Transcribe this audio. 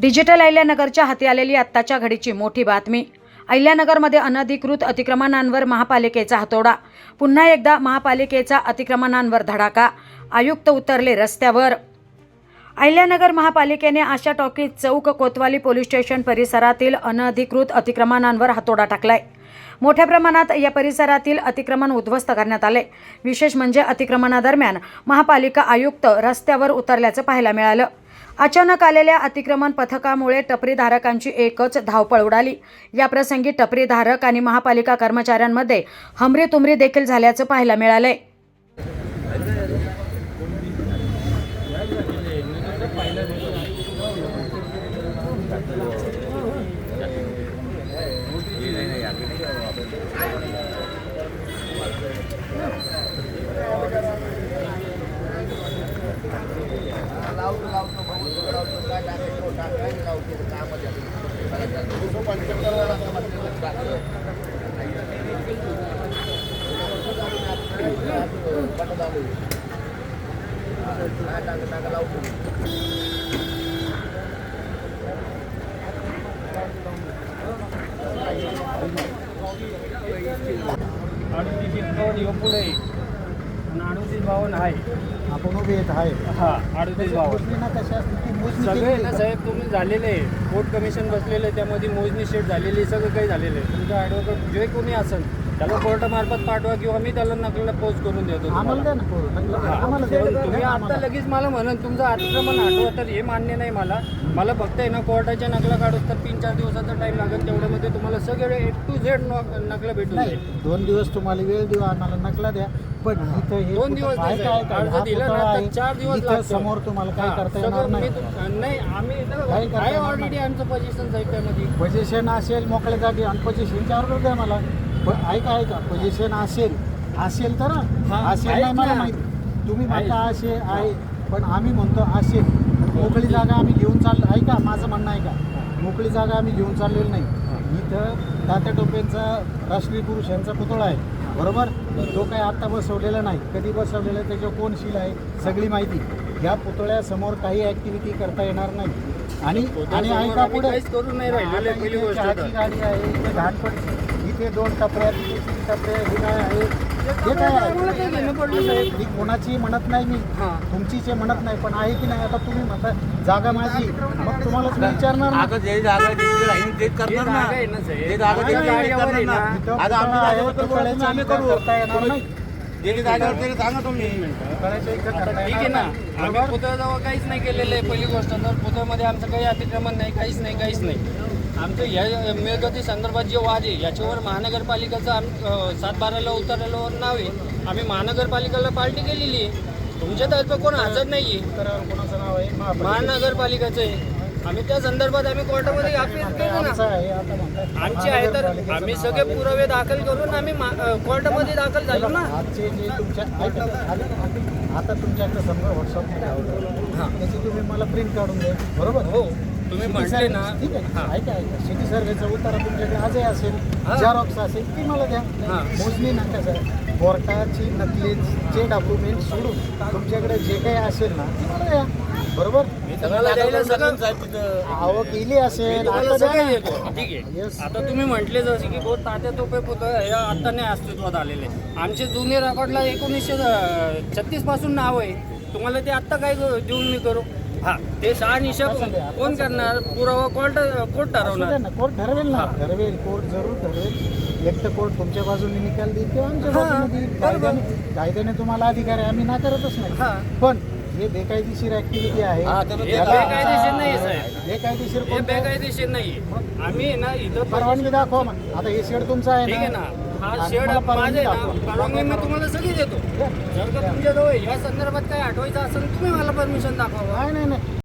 Digital अहिल्यानगरच्या हाती आलेली आत्ताच्या घडीची मोठी बातमी. अहिल्यानगरमध्ये अनधिकृत अतिक्रमणांवर महापालिकेचा हातोडा. पुन्हा एकदा महापालिकेचा अतिक्रमणांवर धडाका. आयुक्त उतरले रस्त्यावर. अहिल्यानगर महापालिकेने आशा टॉकीज चौक कोतवाली पोलीस स्टेशन परिसरातील अनधिकृत अतिक्रमणांवर हातोडा टाकलाय. मोठ्या प्रमाणात या परिसरातील अतिक्रमण उद्ध्वस्त करण्यात आले. विशेष म्हणजे अतिक्रमणादरम्यान महापालिका आयुक्त रस्त्यावर उतरल्याचं पाहायला मिळालं. अचानक आलेल्या अतिक्रमण पथकामुळे टपरीधारकांची एकच धावपळ उडाली. याप्रसंगी टपरीधारक आणि महापालिका कर्मचाऱ्यांमध्ये हमरीतुमरी देखील झाल्याचं पाहायला मिळालंय. अडुतीस भावन ह्यो पुढे भावन आहे आपण उभे येत आहे हा अडुतीस भावन मोजणी ना कशी असते ती मोजणी सगळे ना का? साहेब तुम्ही झालेले आहे कोर्ट कमिशन बसलेलं आहे त्यामध्ये मोजणी शेट झालेली आहे, सगळं काही झालेलं आहे तुमचं ॲडव्होकेट जे कोणी असेल त्याला कोर्टामार्फत पाठवा किंवा मी त्याला नकला पोस्ट करून देतो आम्हाला द्या ना करून. हा. आम्हाला द्या पण द्या तुम्ही आता आम्हाला. लगेच मला म्हणून तुमचं अतिक्रमण आठवा तर हे मान्य नाही मला मला फक्त आहे ना कोर्टाच्या नकला काढूस तर तीन चार दिवसाचा टाईम लागेल तेवढ्यामध्ये तुम्हाला सगळे एक टू झेड नकला भेटून नाही जाईल दोन दिवस तुम्हाला वेळ देऊ आम्हाला नकला द्या पण इथं हे दोन कुठं- दिवस काय नाही काय साहेब. काय अर्ज हा दिला पुतळा ना तर. चार दिवस इथं. समोर तुम्हाला काय हा, करता येणार सगळं नाही. मी तुम- नाही आम्ही इथं काही करता आहे येणार ऑलरेडी नाही. आमचं पोझिशन त्यामध्ये. पोझिशन असेल मोकळ्या जागी आणि पोझिशनच्या ऑर्डर द्या मला. पण ऐका ऐका. पोझिशन असेल. असेल तर हा, असेल आहेत नाही मला ना. माहिती. तुम्ही आहेत. म्हणता असे आहे पण आम्ही म्हणतो असेल. मोकळी जागा आम्ही घेऊन चाललो. ऐका माझं म्हणणं आहे का मोकळी जागा आम्ही घेऊन चाललेलो नाही. इथं तात्या टोपेंचा राष्ट्रीय पुरुष यांचा पुतळा आहे. बरोबर? तो काय आत्ता बसवलेला नाही. कधी बसवलेला आहे त्याच्यावर कोण शिल आहे सगळी माहिती. या पुतळ्यासमोर काही ॲक्टिव्हिटी करता येणार नाही. आणि आणि ऐका पुढे. तर. गाडी आहे इथे घाटपट इथे दोन टपऱ्या तिथे तीन टपऱ्या हे काय आहे. हे काय आहे. मी कोणाची म्हणत नाही मी हां. तुमचीच आहे म्हणत नाही पण आहे की नाही आता तुम्ही म्हणता जागा माझी मग तुम्हालाच मी विचारणार ना. आता जे जागा जिथे राहील हे जागा ना आहे ना साहेब. जे जागा आम्ही राहील करणार ना. इथं आता आम्ही पुतळा आहे, जागेवर करू, पुतळ्याची आम्ही इथं करू. करता येणार नाही जे जागेवर ते सांगा तुम्ही पुतळ्याच्या इथं करता ठीक आहे येणार ना नाही. आम्ही पुतळ्याजवळ काहीच नाही केलेलं आहे पहिली गोष्ट तर पुतळ्यामध्ये आमचं काही अतिक्रमण नाही काहीच नाही काहीच नाही आमचं या मिळकती संदर्भात जे वाद आहे याच्यावर महानगरपालिकेचं आम अं, सात बाराला उतरलेलं नाव आहे. आम्ही महानगरपालिकेला पार्टी केलेली आहे. तुमच्यातर्फे कोण हजर नाही आहे तर कोणाचं नाव आहे? महापालिका. महानगरपालिकेचं आहे. आम्ही त्या संदर्भात आम्ही कोर्टामध्ये अपील केलं आमचं ना. आमची आहे तर आम्ही सगळे. पुरावे दाखल करून आम्ही कोर्टामध्ये दाखल झालो ना. आता- तुमच्याकडे समजा व्हॉट्सअप हां. त्याची तुम्ही मला प्रिंट काढून द्या. बरोबर? हो. तुम्ही म्हटले ना ठीक आहे. हां. ऐका ऐका. सिटी सर्व्हेचा उतारा तुमच्याकडे आजही असेल. झेरॉक्स असेल ती मला द्या. मोजणी ना कसं कोर्टाची नकलीचे डॉक्युमेंट सोडून तुमच्याकडे जे काही असेल ना ते मला द्या. बरोबर? आवक केली असेल आता द्या. ना. ठीक आहे. Yes. आता तुम्ही म्हटले जसे की बहुत तात्या तोपे पुतळे हे आता नाही अस्तित्वात आलेले. आमचे जुने रेकॉर्डला एकोणीसशे छत्तीसपासून नाव आहे. तुम्हाला ते आत्ता काय देऊन मी करू. हा. ते सहा निशा असं द्या. कोण करणार? पुरावा कोर्ट कोर्ट ठरवणार. ना कोर्ट ठरवेल ना. ठरवेल कोर्ट जरूर ठरवेल. एक तर कोर्ट तुमच्या बाजूने निकाल देईल किंवा आमच्या बाजूने देईल. कायद्याने कायद्याने तुम्हाला अधिकार आहे आम्ही नाकारतच नाही. पण हे बेकायदेशीर ऍक्टिव्हिटी आहे. बेकायदेशीर नाही साहेब. बेकायदेशीर हे? बेकायदेशीर नाही आम्ही ना इथं परवानगी दाखवा मग. आता हे शेड तुमचा आहे ठीक आहे ना. हा शेड माझा परवानगी मी तुम्हाला सगळी देतो. द्या. जर का तुमच्याजवळ या संदर्भात काय आठवायचं असेल तुम्ही मला परमिशन दाखवा. नाही नाही.